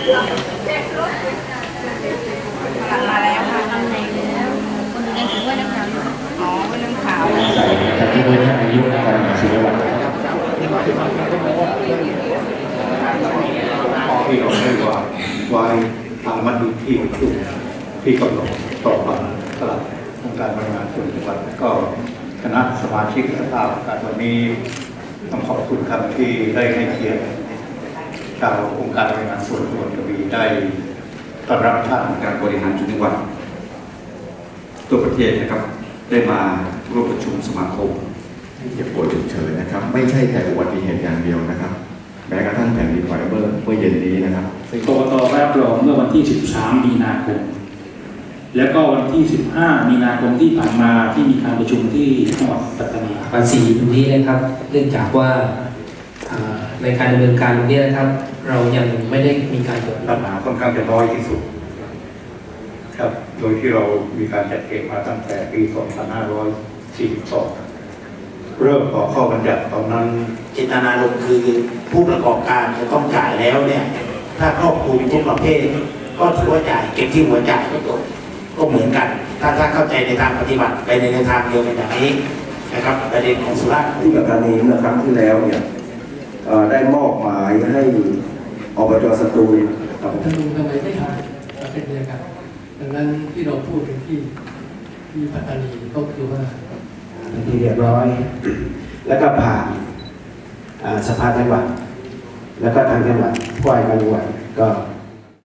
มาแล้วค่ะทำไหนแล้วคนนึงถืว่น้ำขาวอ๋อว่าน้ำขาวใส่ที่เพื่อนอายุนะครับสิบวัที่เราางไว้ต่องกต่อมาองค์การบริหารส่วนจังหวัดก็คณะสมาชิกสภาการมีคต้ขอบคุณครัที่ได้ให้เกียรติ ชาวองค์การบริหารส่วนจังหวัดกระบี่ได้ต้อนรับท่านการบริหารจุดจังหวัดตัวประเทศนะครับได้มาร่วมประชุมสมาคมเจ็บป่วยฉุกเฉินนะครับ ไม่ใช่แต่อุบัติเหตุอย่างเดียวนะครับ แม้กระทั่งแผ่นดินไหวเมื่อเมื่อเย็นนี้นะครับกกตรับรองเมื่อวันที่ 13 มีนาคม แล้วก็วันที่ 15 มีนาคมที่ผ่านมาที่มีการประชุมที่จังหวัดปัตตานีภาษีตรงนี้นะครับ เนื่องจากว่าอ่า ในการดำเนินการตรงนี้นะครับ เรายังไม่ได้มีการตรวจปัญหาค่อนข้างจะน้อยที่สุด ครับ โดยที่เรามีการจัดเก็บมาตั้งแต่ปี 2542 เริ่มต่อข้อบัญญัติตอนนั้นเจตนารมณ์คือผู้ประกอบการจะต้องจ่ายแล้วเนี่ย ถ้าครอบคลุมทุกประเภท ก็ถือว่าจ่ายเก็บที่หัวจ่ายก็จบก็เหมือนกัน ถ้าถ้าเข้าใจในทางปฏิบัติไปในแนวทางเดียวกันอย่างนี้นะครับประเด็นของสุราษฎร์ที่ปัตตานีเมื่อครั้งที่แล้วเนี่ยเอ่อ ได้มอบหมายให้อบจสตูลครับทำไมทำไมไม่ทำเป็นอย่างนั้นดังนั้นที่เราพูดถึงที่ที่ปัตตานีก็คือว่าเป็นที่เรียบร้อย แล้วก็ผ่านสภาจังหวัดแล้วก็ทางจังหวัดผู้ว่าการจังหวัดก็